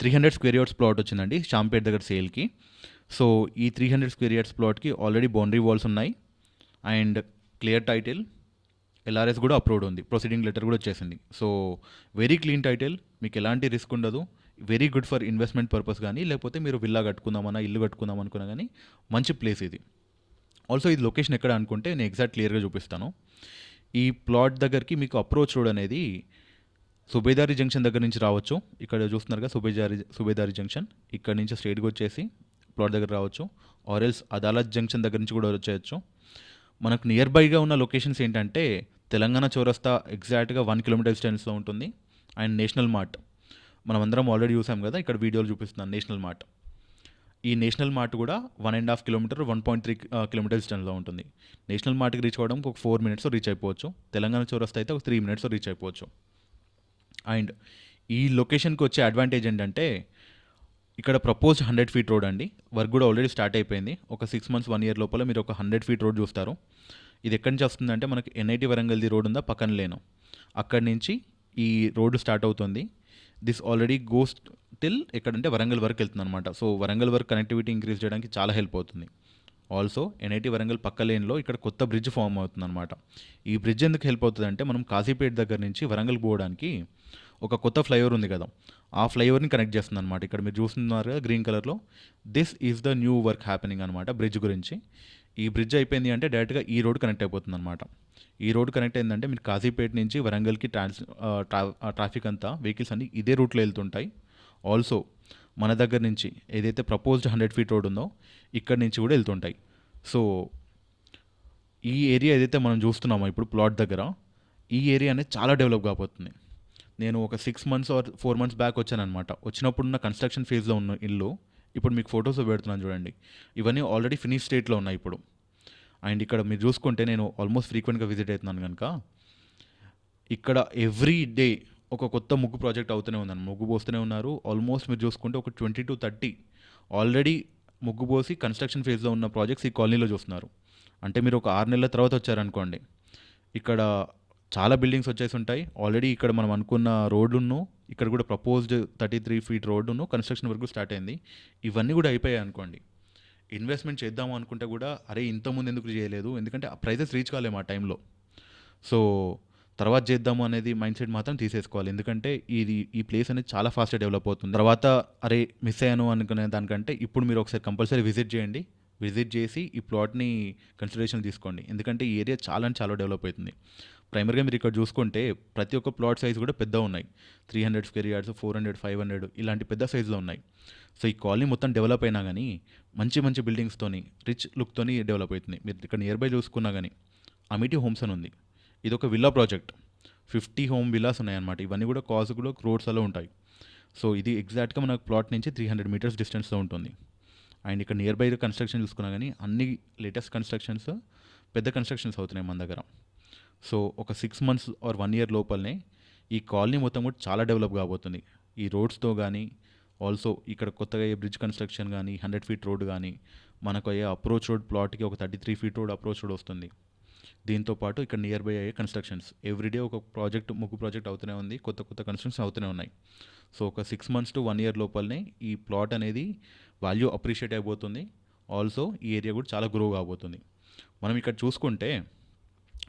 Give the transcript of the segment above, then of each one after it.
Three hundred square yards plot వచ్చిందండి షాంపేట్ దగ్గర సేల్కి సో ఈ త్రీ హండ్రెడ్ స్క్వేర్ యార్డ్స్ ప్లాట్కి ఆల్రెడీ బౌండరీ వాల్స్ ఉన్నాయి. అండ్ క్లియర్ టైటిల్ ఎల్ఆర్ఎస్ కూడా అప్రూవ్డ్ ఉంది. ప్రొసీడింగ్ లెటర్ కూడా వచ్చేసింది. సో వెరీ క్లీన్ టైటిల్ మీకు ఎలాంటి రిస్క్ ఉండదు. Very good for investment purpose కానీ లేకపోతే మీరు విల్లా కట్టుకుందామన్నా ఇల్లు కట్టుకుందాం అనుకున్నా కానీ మంచి ప్లేస్ ఇది. ఆల్సో ఇది లొకేషన్ ఎక్కడ అనుకుంటే నేను ఎగ్జాక్ట్ క్లియర్గా చూపిస్తాను. ఈ ప్లాట్ దగ్గరికి మీకు అప్రోచ్ రోడ్ అనేది సుబేదారి జంక్షన్ దగ్గర నుంచి రావచ్చు. ఇక్కడ చూస్తున్నారుగా సుబేదారి సుబేదారి జంక్షన్. ఇక్కడ నుంచి స్ట్రేట్గా వచ్చేసి ప్లాట్ దగ్గర రావచ్చు. ఆరెల్స్ అదాలత్ జంక్షన్ దగ్గర నుంచి కూడా వచ్చేయచ్చు. మనకు నియర్ బైగా ఉన్న లొకేషన్స్ ఏంటంటే తెలంగాణ చౌరస్తా ఎగ్జాక్ట్గా వన్ కిలోమీటర్ డిస్టెన్స్లో ఉంటుంది. And National Mart. మనం అందరం ఆల్రెడీ చూసాం కదా ఇక్కడ వీడియోలు చూపిస్తున్నాను నేషనల్ మార్ట్. ఈ నేషనల్ మార్ట్ కూడా one and half kilometre one point three kilometre డిస్టెన్స్లో ఉంటుంది. నేషనల్ మార్ట్కి రీచ్ అవ్వడానికి ఒక ఫోర్ మినిట్స్ రీచ్ అయిపోవచ్చు. తెలంగాణ చౌరస్తా అయితే ఒక త్రీ మినిట్స్ రీచ్ అయిపోవచ్చు. అండ్ ఈ లొకేషన్కి వచ్చే అడ్వాంటేజ్ ఏంటంటే ఇక్కడ ప్రపోజ్ హండ్రెడ్ ఫీట్ రోడ్ అండి. వర్క్ కూడా ఆల్రెడీ స్టార్ట్ అయిపోయింది. ఒక సిక్స్ మంత్స్ వన్ ఇయర్ లోపల మీరు ఒక హండ్రెడ్ ఫీట్ రోడ్ చూస్తారు. ఇది ఎక్కడి నుంచి వస్తుందంటే మనకి ఎన్ఐటి వరంగల్ది రోడ్ ఉందా? పక్కన లేను. అక్కడి నుంచి ఈ రోడ్డు స్టార్ట్ అవుతుంది. దిస్ ఆల్రెడీ గోస్ టిల్ ఎక్కడంటే వరంగల్ వరకు వెళ్తుంది అనమాట సో వరంగల్ వరకు కనెక్టివిటీ ఇంక్రీజ్ చేయడానికి చాలా హెల్ప్ అవుతుంది. ఆల్సో ఎన్ఐటి వరంగల్ పక్క లేన్లో ఇక్కడ కొత్త బ్రిడ్జ్ ఫామ్ అవుతుంది అనమాట ఈ బ్రిడ్జ్ ఎందుకు హెల్ప్ అవుతుందంటే మనం కాశీపేట దగ్గర నుంచి వరంగల్ పోవడానికి ఒక కొత్త ఫ్లైఓవర్ ఉంది కదా. ఆ ఫ్లైఓవర్ని కనెక్ట్ చేస్తుంది అనమాట ఇక్కడ మీరు చూస్తున్నారు కదా గ్రీన్ కలర్లో. This is the new work happening అనమాట బ్రిడ్జ్ గురించి. ఈ బ్రిడ్జ్ అయిపోయింది అంటే డైరెక్ట్గా ఈ రోడ్ కనెక్ట్ అయిపోతుంది అనమాట ఈ రోడ్ కనెక్ట్ అయిందంటే మీరు కాజీపేట నుంచి వరంగల్కి ట్రాన్స్ ట్రాఫిక్ అంతా వెహికల్స్ అన్ని ఇదే రూట్లో వెళ్తుంటాయి. ఆల్సో మన దగ్గర నుంచి ఏదైతే ప్రపోజ్డ్ హండ్రెడ్ ఫీట్ రోడ్ ఉందో ఇక్కడ నుంచి కూడా వెళ్తుంటాయి. సో ఈ ఏరియా ఏదైతే మనం చూస్తున్నామో ఇప్పుడు ప్లాట్ దగ్గర ఈ ఏరియా అనేది చాలా డెవలప్ కాబోతుంది. నేను ఒక six months or four months back వచ్చానమాట వచ్చినప్పుడు ఉన్న కన్స్ట్రక్షన్ ఫేజ్లో ఉన్న ఇల్లు ఇప్పుడు మీకు ఫొటోస్ పెడుతున్నాను చూడండి. ఇవన్నీ ఆల్రెడీ ఫినిష్ స్టేట్లో ఉన్నాయి ఇప్పుడు. అండ్ ఇక్కడ మీరు చూసుకుంటే నేను ఆల్మోస్ట్ ఫ్రీక్వెంట్గా విజిట్ అవుతున్నాను కనుక ఇక్కడ ఎవ్రీ డే ఒక కొత్త ముగ్గు ప్రాజెక్ట్ అవుతూనే ఉందని ముగ్గు పోస్తూనే ఉన్నారు. ఆల్మోస్ట్ మీరు చూసుకుంటే ఒక ట్వంటీ టు థర్టీ ఆల్రెడీ ముగ్గు పోసి కన్స్ట్రక్షన్ ఫేజ్లో ఉన్న ప్రాజెక్ట్స్ ఈ కాలనీలో చూస్తున్నారు. అంటే మీరు ఒక ఆరు నెలల తర్వాత వచ్చారనుకోండి. ఇక్కడ చాలా బిల్డింగ్స్ వచ్చేసి ఉంటాయి. ఆల్రెడీ ఇక్కడ మనం అనుకున్న రోడ్డును ఇక్కడ కూడా ప్రపోజ్డ్ థర్టీ త్రీ ఫీట్ రోడ్డును కన్స్ట్రక్షన్ వరకు స్టార్ట్ అయింది. ఇవన్నీ కూడా అయిపోయాయి అనుకోండి. ఇన్వెస్ట్మెంట్ చేద్దాము అనుకుంటే కూడా అరే ఇంతకుముందు ఎందుకు చేయలేదు? ఎందుకంటే ఆ ప్రైజెస్ రీచ్ కాలేము ఆ టైంలో సో తర్వాత చేద్దాము అనేది మైండ్ సెట్ మాత్రం తీసేసుకోవాలి. ఎందుకంటే ఇది ఈ ప్లేస్ అనేది చాలా ఫాస్ట్గా డెవలప్ అవుతుంది. తర్వాత అరే మిస్ అయ్యాను అనుకునే దానికంటే ఇప్పుడు మీరు ఒకసారి కంపల్సరీ విజిట్ చేయండి. విజిట్ చేసి ఈ ప్లాట్ని కన్సిడరేషన్ తీసుకోండి. ఎందుకంటే ఈ ఏరియా చాలా చాలా డెవలప్ అవుతుంది. ప్రైమరీగా మీరు ఇక్కడ చూసుకుంటే ప్రతి ఒక్క ప్లాట్ సైజ్ కూడా పెద్ద ఉన్నాయి. Three hundred square yards four hundred five hundred ఇలాంటి పెద్ద సైజులో ఉన్నాయి. సో ఈ కాలనీ మొత్తం డెవలప్ అయినా కానీ మంచి మంచి బిల్డింగ్స్తోని రిచ్ లుక్తోని డెవలప్ అవుతుంది. మీరు ఇక్కడ నియర్ బై చూసుకున్నా కానీ అమిటి హోమ్స్ అని ఉంది. ఇది ఒక villa project fifty home villas ఉన్నాయన్నమాట. ఇవన్నీ కూడా కాస్ట్ కూడా క్రోడ్స్ అలా ఉంటాయి. సో ఇది ఎగ్జాక్ట్గా మనకు ప్లాట్ నుంచి త్రీ హండ్రెడ్ మీటర్స్ డిస్టెన్స్లో ఉంటుంది. అండ్ ఇక్కడ నియర్ బై కన్స్ట్రక్షన్ చూసుకున్నా కానీ అన్ని లేటెస్ట్ కన్స్ట్రక్షన్స్ పెద్ద కన్స్ట్రక్షన్స్ అవుతున్నాయి మన దగ్గర. సో ఒక six months or one year లోపలనే ఈ కాలనీ మొత్తం కూడా చాలా డెవలప్ కాబోతుంది. ఈ రోడ్స్తో కానీ ఆల్సో ఇక్కడ కొత్తగా అయ్యే బ్రిడ్జ్ కన్స్ట్రక్షన్ కానీ హండ్రెడ్ ఫీట్ రోడ్ కానీ మనకు అయ్యే అప్రోచ్ రోడ్ ప్లాట్కి ఒక thirty three feet road approach road వస్తుంది. దీంతో పాటు ఇక్కడ నియర్ బై అయ్యే కన్స్ట్రక్షన్స్ ఎవ్రీడే ఒక ప్రాజెక్ట్ ముగ్గు ప్రాజెక్ట్ అవుతూనే ఉంది. కొత్త కొత్త కన్స్ట్రక్షన్స్ అవుతూనే ఉన్నాయి. సో ఒక six months to one year లోపలనే ఈ ప్లాట్ అనేది వాల్యూ అప్రిషియేట్ అయిపోతుంది. ఆల్సో ఈ ఏరియా కూడా చాలా గ్రో కాబోతుంది. మనం ఇక్కడ చూసుకుంటే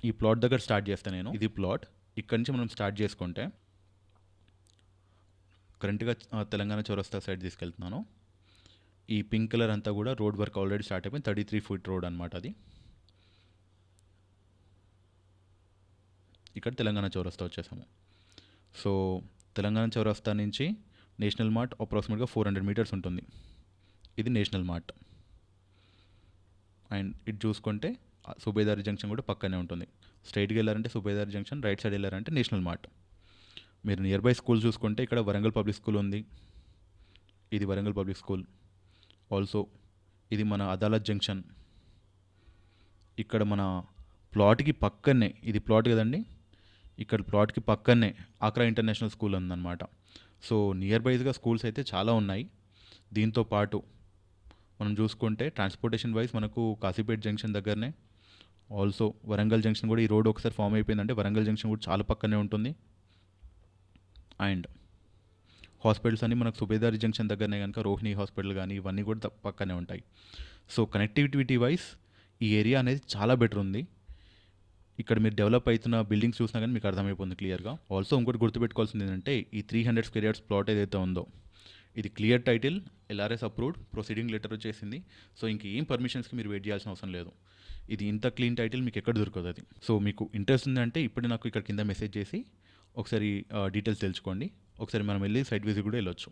ఈ ప్లాట్ దగ్గర స్టార్ట్ చేస్తాను నేను. ఇది ప్లాట్. ఇక్కడ నుంచి మనం స్టార్ట్ చేసుకుంటే కరెంట్గా తెలంగాణ చౌరస్తా సైడ్ తీసుకెళ్తున్నాను. ఈ పింక్ కలర్ అంతా కూడా రోడ్ వర్క్ ఆల్రెడీ స్టార్ట్ అయిపోయింది. థర్టీ త్రీ ఫీట్ రోడ్ అనమాట అది. ఇక్కడ తెలంగాణ చౌరస్తా వచ్చేసాము. సో తెలంగాణ చౌరస్తా నుంచి నేషనల్ మార్ట్ అప్రాక్సిమేట్గా ఫోర్ హండ్రెడ్ మీటర్స్ ఉంటుంది. ఇది నేషనల్ మార్ట్ అండ్ ఇటు చూసుకుంటే సుబేదారి జంక్షన్ కూడా పక్కనే ఉంటుంది. స్ట్రైట్గా వెళ్ళారంటే సుబేదారి జంక్షన్ రైట్ సైడ్ వెళ్ళారంటే నేషనల్ మార్ట్. మీరు నియర్ బై స్కూల్ చూసుకుంటే ఇక్కడ వరంగల్ పబ్లిక్ స్కూల్ ఉంది. ఇది వరంగల్ పబ్లిక్ స్కూల్. ఆల్సో ఇది మన అదాలత్ జంక్షన్. ఇక్కడ మన ప్లాట్కి పక్కనే ఇది ప్లాట్ కదండి? ఇక్కడ ప్లాట్కి పక్కనే ఆక్రా ఇంటర్నేషనల్ స్కూల్ ఉందన్నమాట. సో నియర్ బైస్గా స్కూల్స్ అయితే చాలా ఉన్నాయి. దీంతో పాటు మనం చూసుకుంటే ట్రాన్స్పోర్టేషన్ వైజ్ మనకు కాశీపేట్ జంక్షన్ దగ్గరనే ఆల్సో వరంగల్ జంక్షన్ కూడా ఈ రోడ్ ఒకసారి ఫామ్ అయిపోయిందంటే వరంగల్ జంక్షన్ కూడా చాలా పక్కనే ఉంటుంది. అండ్ హాస్పిటల్స్ అన్నీ మనకు సుబేదారి జంక్షన్ దగ్గరనే కనుక రోహిణి హాస్పిటల్ కానీ ఇవన్నీ కూడా పక్కనే ఉంటాయి. సో కనెక్టివిటీ వైజ్ ఈ ఏరియా అనేది చాలా బెటర్ ఉంది. ఇక్కడ మీరు డెవలప్ అవుతున్న బిల్డింగ్స్ చూసినా కానీ మీకు అర్థమైపోతుంది క్లియర్గా ఆల్సో ఇంకోటి గుర్తుపెట్టుకోవాల్సింది ఏంటంటే ఈ three hundred square yards plot ఏదైతే ఉందో ఇది clear title LRS approved proceeding letter వచ్చేసింది. సో ఇంక ఏం పర్మిషన్స్కి మీరు వెయిట్ చేయాల్సిన అవసరం లేదు. ఇది ఇంత క్లీన్ టైటిల్ మీకు ఎక్కడ దొరకదు అది. సో మీకు ఇంట్రెస్ట్ ఉందంటే ఇప్పుడు నాకు ఇక్కడ కింద మెసేజ్ చేసి ఒకసారి డీటెయిల్స్ తెలుసుకోండి. ఒకసారి మనం వెళ్ళి సైట్ విజిట్ కూడా వెళ్ళొచ్చు.